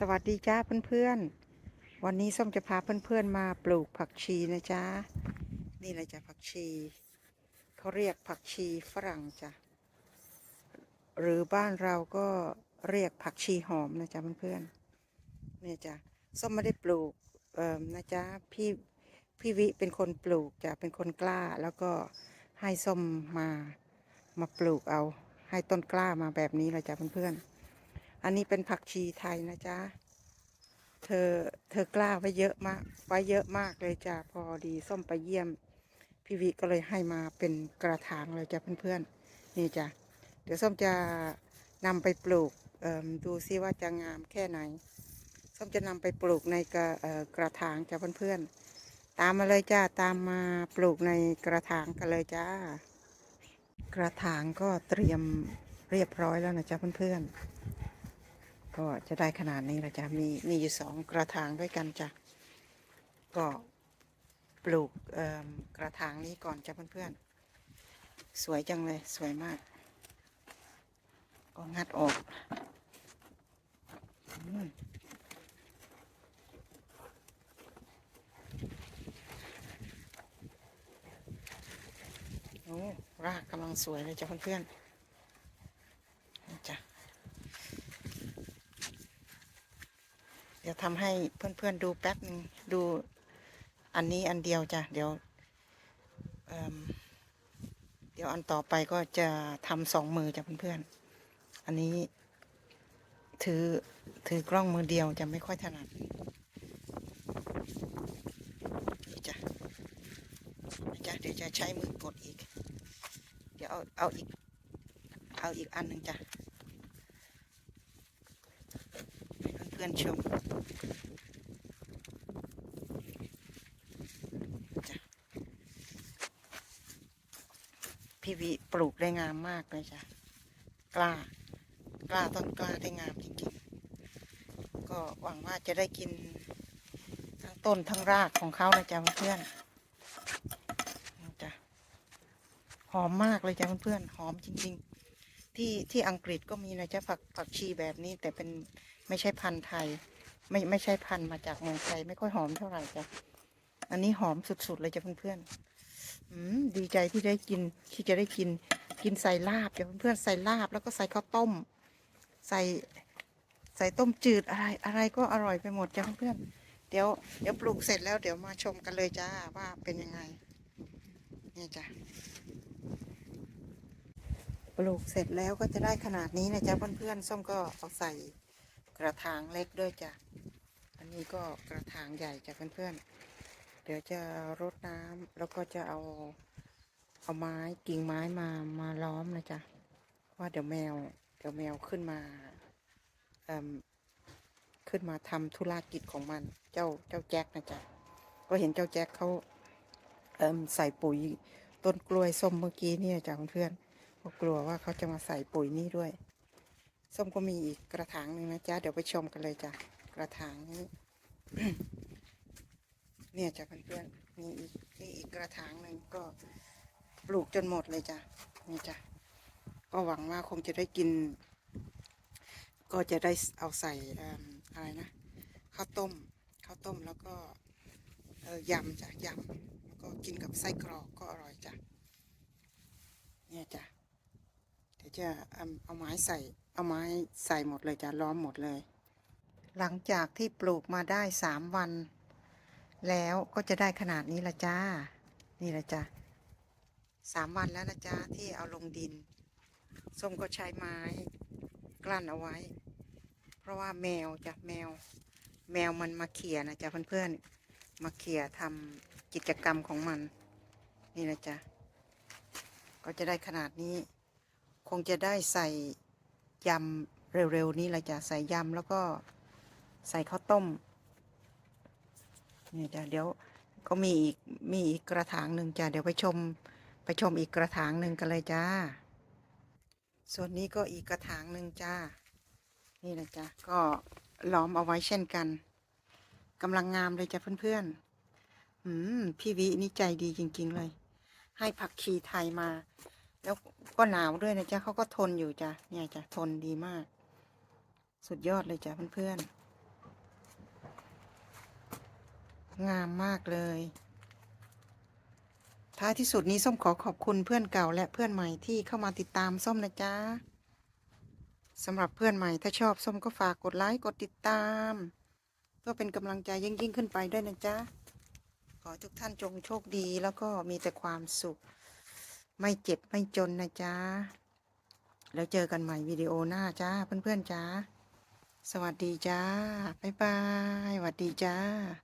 สวัสดีจ้าเพื่อนๆ วันนี้ส้มจะพาเพื่อนๆมาปลูกผักชีนะจ๊ะ นี่เลยจ้ะผักชี เขาเรียกผักชีฝรั่งจ้ะ หรือบ้านเราก็เรียกผักชีหอมนะจ๊ะเพื่อนๆ เนี่ยจ้ะส้มไม่ได้ปลูกเอ่อนะจ๊ะพี่พี่วิเป็นคนปลูกจ้ะ เป็นคนกล้าแล้วก็ให้ส้มมามาปลูกเอา ให้ต้นกล้ามาแบบนี้เลยจ้ะเพื่อนๆ อันนี้เป็นผักชีไทยนะจ๊ะ เธอเธอกล้าไว้เยอะมาก ไว้เยอะมากเลยจ้ะพอดีส้มไปเยี่ยม พี่วิก็เลยให้มาเป็นกระถางเลยจ้ะเพื่อนๆนี่จ้ะเดี๋ยวส้มจะนำไปปลูกเอิ่มดูซิว่าจะงามแค่ไหน ส้มจะนำไปปลูกในกระเอ่อกระถางจ้ะเพื่อนๆ ตามมาเลยจ้าตามมาปลูกในกระถางกันเลยจ้ากระถางก็เตรียมเรียบร้อยแล้วนะจ๊ะเพื่อนๆ ก็จะได้ขนาดนี้ละจ้ะมีมีอยู่สองกระถางด้วยกันจ้ะก็ปลูกกระถางนี้ก่อนจ้ะเพื่อนๆ สวยจังเลยสวยมาก ก็งัดออกอโอ้รากกำลังสวยเลยจ้ะเพื่อนๆนี่จ้ะ เดี๋ยวทำให้เพื่อนๆดูแป๊บหนึ่งดูอันนี้อันเดียวจ้ะเดี๋ยวเเดี๋ยวอันต่อไปก็จะทำสองมือจ้ะเพื่อนๆอันนี้ถือถือกล้องมือเดียวจะไม่ค่อยถนัดจ้ะจ้ะเดี๋ยวจะใช้มือกดอีก เดี๋ยวเอาเอาอีก เอาอีกอันหนึ่งจ้ะ ให้เพื่อนๆชมจ้ะพี่วิปลูกได้งามมากเลยจ้ะ กล้า กล้าต้นกล้าได้งามจริงๆ ก็หวังว่าจะได้กินทั้งต้นทั้งรากของเขานะจ๊ะเพื่อนจ้ะหอมมากเลยจ้ะเพื่อนๆหอมจริง ๆ ที่ที่อังกฤษก็มีนะจ๊ะผักผักชีแบบนี้แต่เป็น ไม่ใช่พันธุ์ไทย ไม่ไม่ใช่พันธุ์มาจากเมืองไทย ไม่ค่อยหอมเท่าไหร่จ้ะอันนี้หอมสุดๆเลยจ้ะเพื่อนๆอืมดีใจที่ได้กินที่จะได้กิน กินใส่ลาบจ้ะเพื่อนๆใส่ลาบแล้วก็ใส่ข้าวต้ม ใส่ใส่ต้มจืดอะไรอะไรก็อร่อยไปหมดจ้ะเพื่อนๆเดี๋ยวเดี๋ยวปลูกเสร็จแล้วเดี๋ยวมาชมกันเลยจ้าว่าเป็นยังไงนี่จ้ะปลูกเสร็จแล้วก็จะได้ขนาดนี้นะจ๊ะเพื่อนๆส้มก็เอาใส่ กระถางเล็กด้วยจ้ะ อันนี้ก็กระถางใหญ่จ้ะเพื่อนๆ เดี๋ยวจะรดน้ำแล้วก็จะเอาเอาไม้กิ่งไม้มามาล้อมนะจ๊ะ ว่าเดี๋ยวแมว เดี๋ยวแมวขึ้นมาเอิ่มขึ้นมาทำธุรกิจของมัน เจ้าเจ้าแจ็คนะจ๊ะ ก็เห็นเจ้าแจ็คเขาเอิ่มใส่ปุ๋ยต้นกล้วยส้มเมื่อกี้เนี่ยจ้ะเพื่อนๆก็กลัวว่าเขาจะมาใส่ปุ๋ยนี่ด้วย ส้มก็มีอีกกระถางหนึ่งนะจ๊ะ เดี๋ยวไปชมกันเลยจ้ะ กระถางนี้ เนี่ยจ้ะเพื่อนๆมีอีกมีอีกกระถางหนึ่งก็ปลูกจนหมดเลยจ้ะ นี่จ้ะ ก็หวังว่าคงจะได้กิน ก็จะได้เอาใส่ออะไรนะข้าวต้มข้าวต้มแล้วก็ยำจ้ะยำแล้วก็กินกับไส้กรอกก็อร่อยจ้ะเนี่ยจ้ะเดี๋ยวจะเอาเอาไม้ใส่ เอาไม้ใส่หมดเลยจ้ะล้อมหมดเลย หลังจากที่ปลูกมาได้สามวัน แล้วก็จะได้ขนาดนี้ละจ้า นี่ละจ้าสามวันแล้วนะจ้าที่เอาลงดินส้มก็ใช้ไม้กลั้นเอาไว้ เพราะว่าแมวจ้ะแมว แมวมันมาเขี่ยนะจ๊ะเพื่อนๆมาเขี่ยทำกิจกรรมของมัน นี่นะจ๊ะก็จะได้ขนาดนี้ คงจะได้ใส่ ยำเร็วๆนี้ละจ้ะใส่ยำแล้วก็ใส่ข้าวต้มนี่จ้ะเดี๋ยวก็มีอีกมีอีกกระถางหนึ่งจ้ะเดี๋ยวไปชมไปชมอีกกระถางหนึ่งกันเลยจ้า ส่วนนี้ก็อีกกระถางหนึ่งจ้า นี่นะจ้ะก็ล้อมเอาไว้เช่นกันกำลังงามเลยจ้ะเพื่อนๆอืมพี่วินี่ใจดีจริง ๆ เลย ให้ผักชีไทยมา แล้ว ก็หนาวด้วยนะจ๊ะเขาก็ทนอยู่จ้ะเนี่ยจ้ะทนดีมาก สุดยอดเลยจ้ะเพื่อนๆงามมากเลย ท้ายที่สุดนี้ส้มขอขอบคุณเพื่อนเก่าและเพื่อนใหม่ที่เข้ามาติดตามส้มนะจ๊ะสำหรับเพื่อนใหม่ถ้าชอบส้มก็ฝากกดไลค์กดติดตามเพื่อเป็นกำลังใจยิ่งๆขึ้นไปด้วยนะจ๊ะขอทุกท่านจงโชคดีแล้วก็มีแต่ความสุข ไม่เจ็บไม่จนนะจ๊ะ แล้วเจอกันใหม่วิดีโอหน้าจ้าเพื่อนๆจ้า สวัสดีจ้า บ๊ายบายสวัสดีจ้า